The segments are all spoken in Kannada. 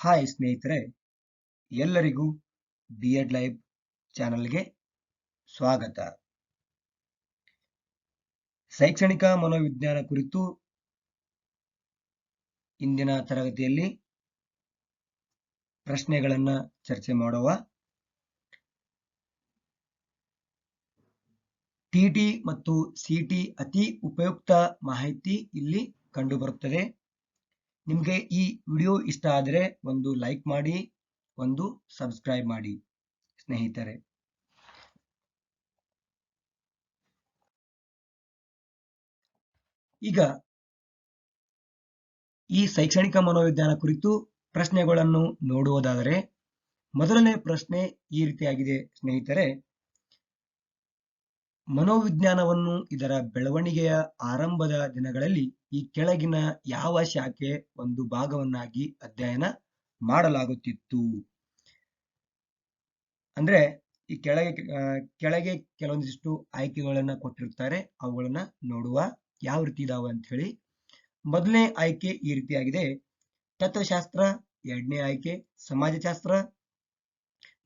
ಹಾಯ್ ಸ್ನೇಹಿತರೆ, ಎಲ್ಲರಿಗೂ ಬಿ ಎಡ್ ಲೈವ್ ಚಾನಲ್ಗೆ ಸ್ವಾಗತ. ಶೈಕ್ಷಣಿಕ ಮನೋವಿಜ್ಞಾನ ಕುರಿತು ಇಂದಿನ ತರಗತಿಯಲ್ಲಿ ಪ್ರಶ್ನೆಗಳನ್ನು ಚರ್ಚೆ ಮಾಡುವ. ಟಿಟಿ ಮತ್ತು ಸಿಟಿ ಅತಿ ಉಪಯುಕ್ತ ಮಾಹಿತಿ ಇಲ್ಲಿ ಕಂಡುಬರುತ್ತದೆ. ನಿಮಗೆ ಈ ವಿಡಿಯೋ ಇಷ್ಟ ಆದರೆ ಒಂದು ಲೈಕ್ ಮಾಡಿ, ಒಂದು ಸಬ್ಸ್ಕ್ರೈಬ್ ಮಾಡಿ, ಸ್ನೇಹಿತರೆ. ಈಗ ಈ ಶೈಕ್ಷಣಿಕ ಮನೋವಿಜ್ಞಾನ ಕುರಿತು ಪ್ರಶ್ನೆಗಳನ್ನು ನೋಡುವುದಾದರೆ, ಮೊದಲನೇ ಪ್ರಶ್ನೆ ಈ ರೀತಿಯಾಗಿದೆ, ಸ್ನೇಹಿತರೆ. ಮನೋವಿಜ್ಞಾನವನ್ನು ಇದರ ಬೆಳವಣಿಗೆಯ ಆರಂಭದ ದಿನಗಳಲ್ಲಿ ಈ ಕೆಳಗಿನ ಯಾವ ಶಾಖೆ ಒಂದು ಭಾಗವನ್ನಾಗಿ ಅಧ್ಯಯನ ಮಾಡಲಾಗುತ್ತಿತ್ತು. ಅಂದ್ರೆ ಈ ಕೆಳಗೆ ಕೆಳಗೆ ಕೆಲವೊಂದಿಷ್ಟು ಆಯ್ಕೆಗಳನ್ನ ಕೊಟ್ಟಿರ್ತಾರೆ ಅವುಗಳನ್ನ ನೋಡುವ ಯಾವ ರೀತಿ ಇದಾವೆ ಅಂತ ಹೇಳಿ. ಮೊದಲನೇ ಆಯ್ಕೆ ಈ ರೀತಿಯಾಗಿದೆ. ತತ್ವಶಾಸ್ತ್ರ, ಎರಡನೇ ಆಯ್ಕೆ ಸಮಾಜಶಾಸ್ತ್ರ,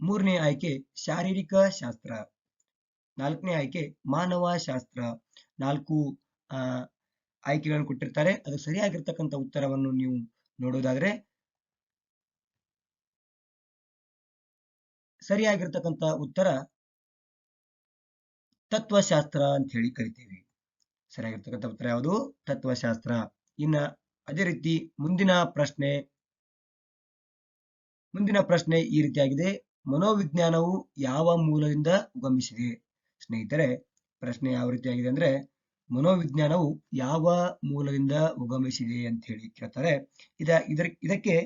ಮೂರನೇ ಆಯ್ಕೆ ಶಾರೀರಿಕ ಶಾಸ್ತ್ರ. ನಾಲ್ಕನೇ ಆಯ್ಕೆ ಮಾನವ ಶಾಸ್ತ್ರ ನಾಲ್ಕು ಆಯ್ಕೆಗಳನ್ನು ಕೊಟ್ಟಿರ್ತಾರೆ. ಅದು ಸರಿಯಾಗಿರ್ತಕ್ಕಂಥ ಉತ್ತರವನ್ನು ನೀವು ನೋಡೋದಾದ್ರೆ, ಸರಿಯಾಗಿರ್ತಕ್ಕಂಥ ಉತ್ತರ ತತ್ವಶಾಸ್ತ್ರ ಅಂತ ಹೇಳಿ ಕರಿತೀವಿ. ಸರಿಯಾಗಿರ್ತಕ್ಕಂಥ ಉತ್ತರ ಯಾವುದು? ತತ್ವಶಾಸ್ತ್ರ. ಇನ್ನ ಅದೇ ರೀತಿ ಮುಂದಿನ ಪ್ರಶ್ನೆ ಮುಂದಿನ ಪ್ರಶ್ನೆ ಈ ರೀತಿಯಾಗಿದೆ. ಮನೋವಿಜ್ಞಾನವು ಯಾವ ಮೂಲದಿಂದ ಉಗಮಿಸಿದೆ? ಸ್ನೇಹಿತರೆ, ಪ್ರಶ್ನೆ ಯಾವ ರೀತಿಯಾಗಿದೆ ಅಂದ್ರೆ, ಮನೋವಿಜ್ಞಾನವು ಯಾವ ಮೂಲದಿಂದ ಉಗಮಿಸಿದೆ ಅಂತ ಹೇಳಿ ಕೇಳ್ತಾರೆ. ಇದ, ಇದರ, ಇದಕ್ಕೆ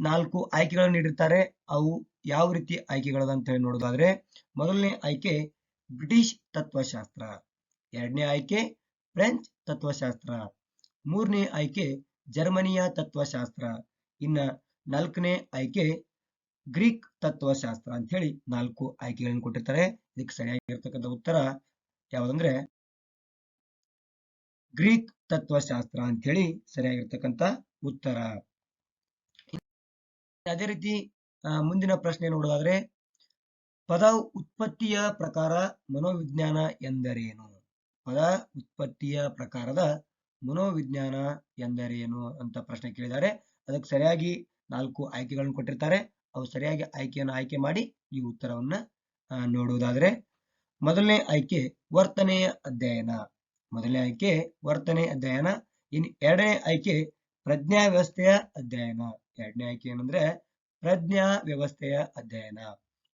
ನಾಲ್ಕು ಆಯ್ಕೆಗಳನ್ನು ನೀಡಿರ್ತಾರೆ. ಅವು ಯಾವ ರೀತಿ ಆಯ್ಕೆಗಳದ ಅಂತ ಹೇಳಿ ನೋಡೋದಾದ್ರೆ ಮೊದಲನೇ ಆಯ್ಕೆ ಬ್ರಿಟಿಷ್ ತತ್ವಶಾಸ್ತ್ರ, ಎರಡನೇ ಆಯ್ಕೆ ಫ್ರೆಂಚ್ ತತ್ವಶಾಸ್ತ್ರ, ಮೂರನೇ ಆಯ್ಕೆ ಜರ್ಮನಿಯ ತತ್ವಶಾಸ್ತ್ರ, ಇನ್ನ ನಾಲ್ಕನೇ ಆಯ್ಕೆ ಗ್ರೀಕ್ ತತ್ವಶಾಸ್ತ್ರ ಅಂತ ಹೇಳಿ ನಾಲ್ಕು ಆಯ್ಕೆಗಳನ್ನು ಕೊಟ್ಟಿರ್ತಾರೆ. ಇದಕ್ಕೆ ಸರಿಯಾಗಿರ್ತಕ್ಕಂಥ ಉತ್ತರ ಯಾವುದಂದ್ರೆ ಗ್ರೀಕ್ ತತ್ವಶಾಸ್ತ್ರ ಅಂತ ಹೇಳಿ ಸರಿಯಾಗಿರ್ತಕ್ಕಂಥ ಉತ್ತರ. ಅದೇ ರೀತಿ ಮುಂದಿನ ಪ್ರಶ್ನೆ ನೋಡೋದಾದ್ರೆ ಪದ ಉತ್ಪತ್ತಿಯ ಪ್ರಕಾರ ಮನೋವಿಜ್ಞಾನ ಎಂದರೇನು? ಪದ ಉತ್ಪತ್ತಿಯ ಪ್ರಕಾರದ ಮನೋವಿಜ್ಞಾನ ಎಂದರೇನು ಅಂತ ಪ್ರಶ್ನೆ ಕೇಳಿದ್ದಾರೆ. ಅದಕ್ಕೆ ಸರಿಯಾಗಿ ನಾಲ್ಕು ಆಯ್ಕೆಗಳನ್ನು ಕೊಟ್ಟಿರ್ತಾರೆ. ಅವು ಸರಿಯಾಗಿ ಆಯ್ಕೆಯನ್ನು ಆಯ್ಕೆ ಮಾಡಿ ಈ ಉತ್ತರವನ್ನ ನೋಡುವುದಾದ್ರೆ, ಮೊದಲನೇ ಆಯ್ಕೆ ವರ್ತನೆಯ ಅಧ್ಯಯನ. ಮೊದಲನೇ ಆಯ್ಕೆ ವರ್ತನೆ ಅಧ್ಯಯನ. ಇನ್ನು ಎರಡನೇ ಆಯ್ಕೆ ಪ್ರಜ್ಞಾ ವ್ಯವಸ್ಥೆಯ ಅಧ್ಯಯನ. ಎರಡನೇ ಆಯ್ಕೆ ಏನಂದ್ರೆ ಪ್ರಜ್ಞಾ ವ್ಯವಸ್ಥೆಯ ಅಧ್ಯಯನ.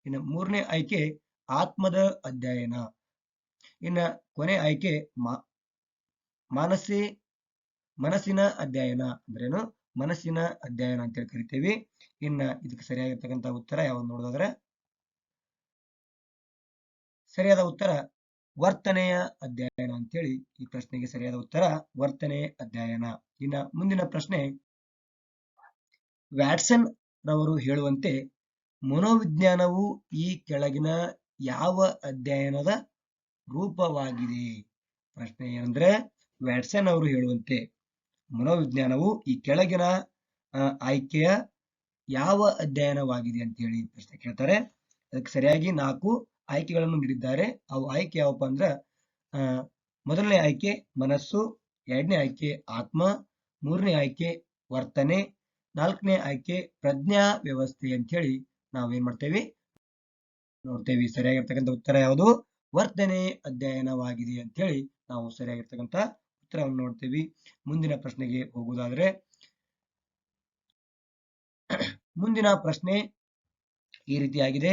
ಇನ್ನು ಮೂರನೇ ಆಯ್ಕೆ ಆತ್ಮದ ಅಧ್ಯಯನ. ಇನ್ನ ಕೊನೆ ಆಯ್ಕೆ ಮಾನಸಿ ಮನಸ್ಸಿನ ಅಧ್ಯಯನ ಅಂದ್ರೇನು? ಮನಸ್ಸಿನ ಅಧ್ಯಯನ ಅಂತ ಹೇಳಿ ಕರಿತೀವಿ. ಇನ್ನ ಇದಕ್ಕೆ ಸರಿಯಾಗಿರ್ತಕ್ಕಂಥ ಉತ್ತರ ಯಾವ್ದು ನೋಡೋದಾದ್ರೆ? ಸರಿಯಾದ ಉತ್ತರ ವರ್ತನೆಯ ಅಧ್ಯಯನ ಅಂತೇಳಿ ಈ ಪ್ರಶ್ನೆಗೆ ಸರಿಯಾದ ಉತ್ತರ ವರ್ತನೆ ಅಧ್ಯಯನ. ಇನ್ನ ಮುಂದಿನ ಪ್ರಶ್ನೆ, ವ್ಯಾಟ್ಸನ್ ರವರು ಹೇಳುವಂತೆ ಮನೋವಿಜ್ಞಾನವು ಈ ಕೆಳಗಿನ ಯಾವ ಅಧ್ಯಯನದ ರೂಪವಾಗಿದೆ? ಪ್ರಶ್ನೆ ಏನಂದ್ರೆ, ವ್ಯಾಟ್ಸನ್ ಅವರು ಹೇಳುವಂತೆ ಮನೋವಿಜ್ಞಾನವು ಈ ಕೆಳಗಿನ ಆಯ್ಕೆಯ ಯಾವ ಅಧ್ಯಯನವಾಗಿದೆ ಅಂತ ಹೇಳಿ ಪ್ರಶ್ನೆ ಕೇಳ್ತಾರೆ. ಅದಕ್ಕೆ ಸರಿಯಾಗಿ ನಾಲ್ಕು ಆಯ್ಕೆಗಳನ್ನು ನೀಡಿದ್ದಾರೆ. ಅವು ಆಯ್ಕೆ ಯಾವಪ್ಪ ಅಂದ್ರ ಮೊದಲನೇ ಆಯ್ಕೆ ಮನಸ್ಸು, ಎರಡನೇ ಆಯ್ಕೆ ಆತ್ಮ, ಮೂರನೇ ಆಯ್ಕೆ ವರ್ತನೆ, ನಾಲ್ಕನೇ ಆಯ್ಕೆ ಪ್ರಜ್ಞಾ ವ್ಯವಸ್ಥೆ ಅಂತ ಹೇಳಿ ನಾವೇನ್ ಮಾಡ್ತೇವೆ? ನೋಡ್ತೇವೆ. ಸರಿಯಾಗಿರ್ತಕ್ಕಂಥ ಉತ್ತರ ಯಾವುದು? ವರ್ತನೆ ಅಧ್ಯಯನವಾಗಿದೆ ಅಂತ ಹೇಳಿ ನಾವು ಸರಿಯಾಗಿರ್ತಕ್ಕಂಥ ಉತ್ತರವನ್ನು ನೋಡ್ತೀವಿ. ಮುಂದಿನ ಪ್ರಶ್ನೆಗೆ ಹೋಗುವುದಾದ್ರೆ ಮುಂದಿನ ಪ್ರಶ್ನೆ ಈ ರೀತಿಯಾಗಿದೆ.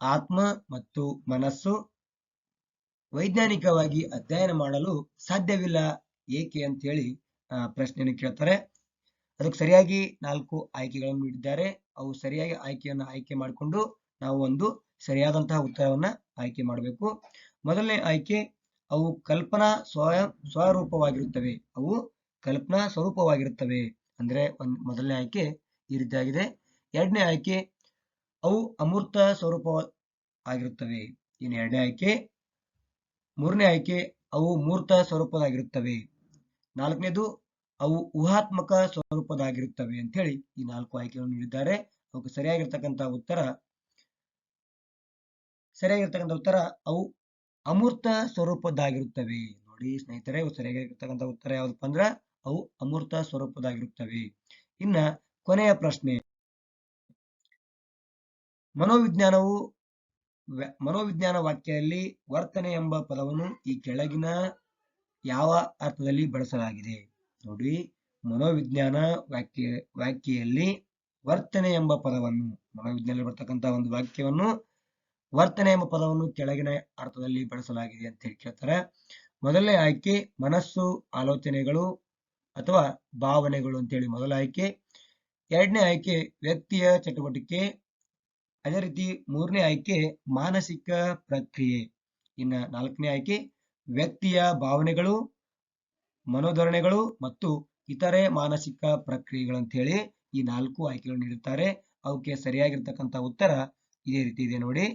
ಆತ್ಮ ಮತ್ತು ಮನಸ್ಸು ವೈಜ್ಞಾನಿಕವಾಗಿ ಅಧ್ಯಯನ ಮಾಡಲು ಸಾಧ್ಯವಿಲ್ಲ ಏಕೆ ಅಂತ ಹೇಳಿ ಪ್ರಶ್ನೆಯನ್ನು ಕೇಳ್ತಾರೆ. ಅದಕ್ಕೆ ಸರಿಯಾಗಿ ನಾಲ್ಕು ಆಯ್ಕೆಗಳನ್ನು ನೀಡಿದ್ದಾರೆ. ಅವು ಸರಿಯಾಗಿ ಆಯ್ಕೆಯನ್ನು ಆಯ್ಕೆ ಮಾಡಿಕೊಂಡು ನಾವು ಒಂದು ಸರಿಯಾದಂತಹ ಉತ್ತರವನ್ನ ಆಯ್ಕೆ ಮಾಡಬೇಕು. ಮೊದಲನೇ ಆಯ್ಕೆ ಅವು ಕಲ್ಪನಾ ಸ್ವಯಂ, ಸ್ವರೂಪವಾಗಿರುತ್ತವೆ. ಅವು ಕಲ್ಪನಾ ಸ್ವರೂಪವಾಗಿರುತ್ತವೆ. ಅಂದ್ರೆ ಒಂದ್ ಮೊದಲನೇ ಆಯ್ಕೆ ಈ ರೀತಿಯಾಗಿದೆ. ಎರಡನೇ ಆಯ್ಕೆ, ಅವು ಅಮೂರ್ತ ಸ್ವರೂಪ ಆಗಿರುತ್ತವೆ. ಇನ್ನು ಎರಡನೇ ಆಯ್ಕೆ, ಮೂರನೇ ಆಯ್ಕೆ, ಅವು ಮೂರ್ತ ಸ್ವರೂಪದಾಗಿರುತ್ತವೆ. ನಾಲ್ಕನೇದು, ಅವು ಊಹಾತ್ಮಕ ಸ್ವರೂಪದಾಗಿರುತ್ತವೆ ಅಂತ ಹೇಳಿ ಈ ನಾಲ್ಕು ಆಯ್ಕೆಗಳನ್ನು ನೀಡಿದ್ದಾರೆ. ಅವಕ್ಕೆ ಸರಿಯಾಗಿರ್ತಕ್ಕಂಥ ಉತ್ತರ ಸರಿಯಾಗಿರ್ತಕ್ಕಂಥ ಉತ್ತರ ಅವು ಅಮೂರ್ತ ಸ್ವರೂಪದ್ದಾಗಿರುತ್ತವೆ. ನೋಡಿ ಸ್ನೇಹಿತರೆ ಸರಿಯಾಗಿ ಸರಿಯಾಗಿರ್ತಕ್ಕಂಥ ಉತ್ತರ ಯಾವ್ದಪ್ಪ ಅಂದ್ರ, ಅವು ಅಮೂರ್ತ ಸ್ವರೂಪದಾಗಿರುತ್ತವೆ ಇನ್ನ ಕೊನೆಯ ಪ್ರಶ್ನೆ. ಮನೋವಿಜ್ಞಾನವು ಮನೋವಿಜ್ಞಾನ ವಾಕ್ಯದಲ್ಲಿ ವರ್ತನೆ ಎಂಬ ಪದವನ್ನು ಈ ಕೆಳಗಿನ ಯಾವ ಅರ್ಥದಲ್ಲಿ ಬಳಸಲಾಗಿದೆ? ನೋಡಿ, ಮನೋವಿಜ್ಞಾನ ವಾಕ್ಯ ವಾಕ್ಯದಲ್ಲಿ ವರ್ತನೆ ಎಂಬ ಪದವನ್ನು, ಮನೋವಿಜ್ಞಾನದಲ್ಲಿ ಬರ್ತಕ್ಕಂಥ ಒಂದು ವಾಕ್ಯವನ್ನು ವರ್ತನೆ ಎಂಬ ಪದವನ್ನು ಕೆಳಗಿನ ಅರ್ಥದಲ್ಲಿ ಬಳಸಲಾಗಿದೆ ಅಂತ ಹೇಳಿ ಕೇಳ್ತಾರೆ. ಮೊದಲನೇ ಆಯ್ಕೆ ಮನಸ್ಸು, ಆಲೋಚನೆಗಳು ಅಥವಾ ಭಾವನೆಗಳು ಅಂತೇಳಿ ಮೊದಲ ಆಯ್ಕೆ. ಎರಡನೇ ಆಯ್ಕೆ ವ್ಯಕ್ತಿಯ ಚಟುವಟಿಕೆ. ಅದೇ ರೀತಿ ಮೂರನೇ ಆಯ್ಕೆ ಮಾನಸಿಕ ಪ್ರಕ್ರಿಯೆ. ಇನ್ನ ನಾಲ್ಕನೇ ಆಯ್ಕೆ ವ್ಯಕ್ತಿಯ ಭಾವನೆಗಳು, ಮನೋಧರಣೆಗಳು ಮತ್ತು ಇತರೆ ಮಾನಸಿಕ ಪ್ರಕ್ರಿಯೆಗಳು ಅಂತ ಹೇಳಿ ಈ ನಾಲ್ಕು ಆಯ್ಕೆಗಳು ನೀಡುತ್ತಾರೆ. ಅವಕ್ಕೆ ಸರಿಯಾಗಿರ್ತಕ್ಕಂಥ ಉತ್ತರ ಇದೇ ರೀತಿ ಇದೆ ನೋಡಿ.